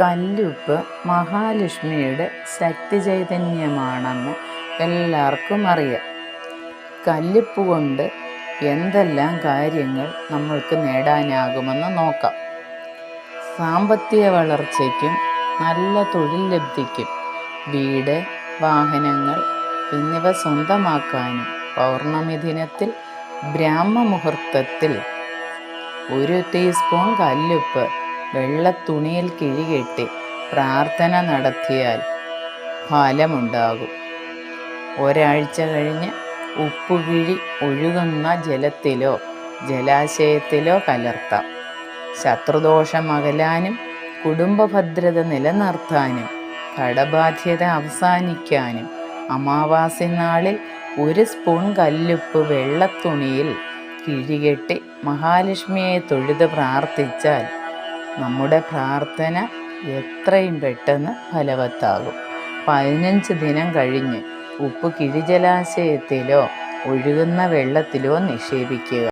കല്ലുപ്പ് മഹാലക്ഷ്മിയുടെ ശക്തി ചൈതന്യമാണെന്ന് എല്ലാവർക്കും അറിയാം. കല്ലുപ്പ് കൊണ്ട് എന്തെല്ലാം കാര്യങ്ങൾ നമ്മൾക്ക് നേടാനാകുമെന്ന് നോക്കാം. സാമ്പത്തിക വളർച്ചയ്ക്കും നല്ല തൊഴിൽ ലബ്ധിക്കും. വീട് വാഹനങ്ങൾ എന്നിവ സ്വന്തമാക്കാനും പൗർണമി ദിനത്തിൽ ബ്രാഹ്മമുഹൂർത്തത്തിൽ ഒരു ടീസ്പൂൺ കല്ലുപ്പ് വെള്ളത്തുണിയിൽ കിഴികെട്ടി പ്രാർത്ഥന നടത്തിയാൽ ഫലമുണ്ടാകും. ഒരാഴ്ച കഴിഞ്ഞ് ഉപ്പുകിഴി ഒഴുകുന്ന ജലത്തിലോ ജലാശയത്തിലോ കലർത്താം. ശത്രുദോഷം അകലാനും കുടുംബഭദ്രത നിലനിർത്താനും കടബാധ്യത അവസാനിക്കാനും അമാവാസി നാളിൽ ഒരു സ്പൂൺ കല്ലുപ്പ് വെള്ളത്തുണിയിൽ കിഴികെട്ടി മഹാലക്ഷ്മിയെ തൊഴുത് പ്രാർത്ഥിച്ചാൽ നമ്മുടെ പ്രാർത്ഥന എത്രയും പെട്ടെന്ന് ഫലവത്താകും. പതിനഞ്ച് ദിനം കഴിഞ്ഞ് ഉപ്പ് കിഴിജലാശയത്തിലോ ഒഴുകുന്ന വെള്ളത്തിലോ നിക്ഷേപിക്കുക.